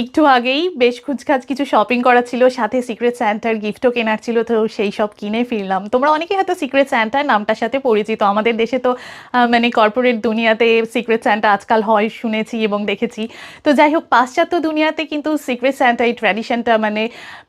একটু আগেই বেশ খুচখাচ কিছু শপিং করা ছিল, সাথে সিক্রেট স্যান্টার গিফটও কেনার ছিল, তো সেই সব কিনে ফিরলাম তোমরা অনেকেই হয়তো সিক্রেট স্যান্টার নামটার সাথে পরিচিত। আমাদের দেশে তো মানে কর্পোরেট দুনিয়াতে সিক্রেট স্যান্টা আজকাল হয়, শুনেছি এবং দেখেছি। তো যাই হোক, পাশ্চাত্য দুনিয়াতে কিন্তু সিক্রেট স্যান্টা এই ট্র্যাডিশনটা মানে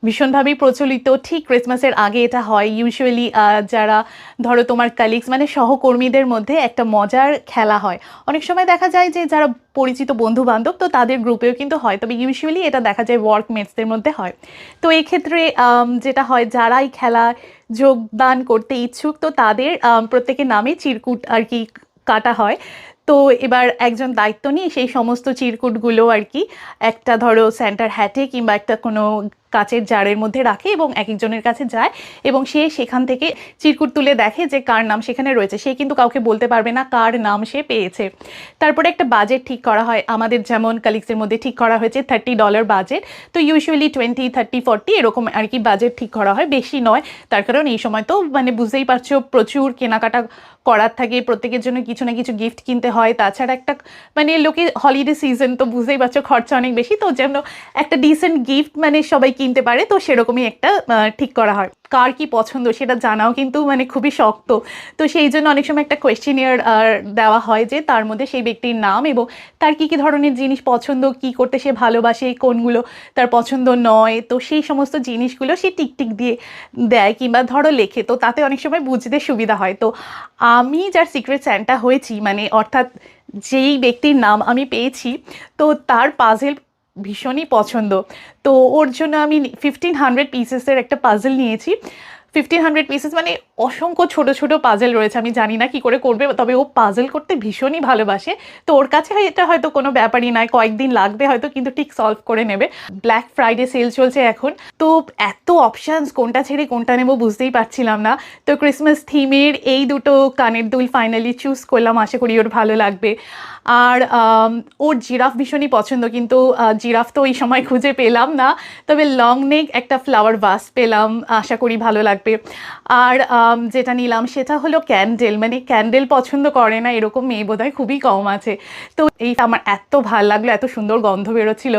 ভীষণভাবেই প্রচলিত। ঠিক ক্রিসমাসের আগে এটা হয়। ইউজুয়ালি যারা ধরো তোমার কালিগস মানে সহকর্মীদের মধ্যে একটা মজার খেলা হয়। অনেক সময় দেখা যায় যে যারা পরিচিত বন্ধু বান্ধব তো তাদের গ্রুপেও কিন্তু হয়। তবে ইউজুয়ালি এটা দেখা যায় ওয়ার্কমেটসদের মধ্যে হয়। তো এই ক্ষেত্রে যেটা হয়, যারাই খেলা যোগদান করতে ইচ্ছুক, তো তাদের প্রত্যেকের নামে চিরকুট আর কি কাটা হয়। তো এবার একজন দায়িত্ব নিয়ে সেই সমস্ত চিরকুটগুলো আর কি, একটা ধরো সেন্টার হ্যাটে কিংবা একটা কোনো কাচের জারের মধ্যে রাখে এবং এক একজনের কাছে যায় এবং সে সেখান থেকে চিরকুট তুলে দেখে যে কার নাম সেখানে রয়েছে। সে কিন্তু কাউকে বলতে পারবে না কার নাম সে পেয়েছে। তারপরে একটা বাজেট ঠিক করা হয়। আমাদের যেমন কালিক্সের মধ্যে ঠিক করা হয়েছে থার্টি ডলার বাজেট। তো ইউজুয়ালি টোয়েন্টি থার্টি ফর্টি এরকম আর কি বাজেট ঠিক করা হয়। বেশি নয়। তার কারণ এই সময় তো মানে বুঝতেই পারছ প্রচুর কেনাকাটা করার থাকে। প্রত্যেকের জন্য কিছু না কিছু গিফট কিনতে হয়। তাছাড়া একটা মানে লোকে হলিডে সিজন তো বুঝতেই পারছ খরচা অনেক বেশি। তো যেন একটা ডিসেন্ট গিফট মানে সবাই কিনতে পারে, তো সেরকমই একটা ঠিক করা হয়। কার কি পছন্দ সেটা জানাও কিন্তু মানে খুবই শক্ত। তো সেই জন্য অনেক সময় একটা কোয়েশ্চেনিয়ার দেওয়া হয় যে তার মধ্যে সেই ব্যক্তির নাম এবং তার কি কি ধরনের জিনিস পছন্দ, কি করতে সে ভালোবাসে, কোনগুলো তার পছন্দ নয়, তো সেই সমস্ত জিনিসগুলো সে টিকটিক দিয়ে দেয় কিংবা ধরো লেখে, তো তাতে অনেক সময় বুঝতে সুবিধা হয়। তো আমি যার সিক্রেট স্যান্টা হয়েছি মানে অর্থাৎ যেই ব্যক্তির নাম আমি পেয়েছি, তো তার পাজেল ভীষণই পছন্দ। তো ওর জন্য আমি ফিফটিন হান্ড্রেড পিসেসের একটা পাজল নিয়েছি। ফিফটিন হান্ড্রেড পিসেস মানে অসংখ্য ছোট ছোট পাজেল রয়েছে। আমি জানি না কি করে করবে, তবে ও পাজেল করতে ভীষণই ভালোবাসে। তো ওর কাছে হয় এটা হয়তো কোনো ব্যাপারই নয়, কয়েকদিন লাগবে হয়তো, কিন্তু ঠিক সলভ করে নেবে। ব্ল্যাক ফ্রাইডে সেল চলছে এখন। তো এত অপশানস কোনটা ছেড়ে কোনটা নেব বুঝতেই পারছিলাম না। তো ক্রিসমাস থিমের এই দুটো কানের দুল ফাইনালি চুজ করলাম, আশা করি ওর ভালো লাগবে। আর ওর জিরাফ ভীষণই পছন্দ, কিন্তু জিরাফ তো ওই সময় খুঁজে পেলাম না। তবে লং নেক একটা ফ্লাওয়ার ভাস পেলাম, আশা করি ভালো লাগবে। আর যেটা নিলাম সেটা হলো ক্যান্ডেল। মানে ক্যান্ডেল পছন্দ করে না, এরকম মেয়ে বোধহয় খুবই কম আছে। তো এইটা আমার এত ভালো লাগল, এত সুন্দর গন্ধ বেরোচ্ছিল।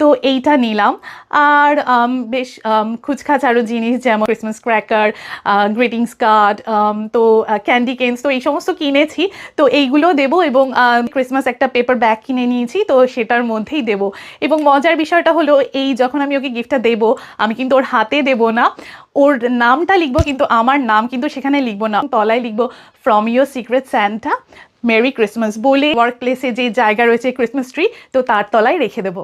তো এইটা নিলাম। আর বেশ খুচখাচ আরও জিনিস যেমন ক্রিসমাস ক্র্যাকার গ্রিটিংস কার্ড তো ক্যান্ডি কেন্স তো এই সমস্ত কিনেছি। তো এইগুলো দেবো এবং ক্রিসমাস একটা পেপার ব্যাগ কিনে নিয়েছি, তো সেটার মধ্যেই দেবো। এবং মজার বিষয়টা হলো, এই যখন আমি ওকে গিফটটা দেবো, আমি কিন্তু ওর হাতে দেবো না। ওর নামটা লিখব, কিন্তু আমার নাম কিন্তু সেখানে লিখব না। তলায় লিখব from your secret Santa merry Christmas বলে ওয়ার্ক প্লেসে যে জায়গা রয়েছে ক্রিসমাস ট্রি তো তার তলায় রেখে দেবো।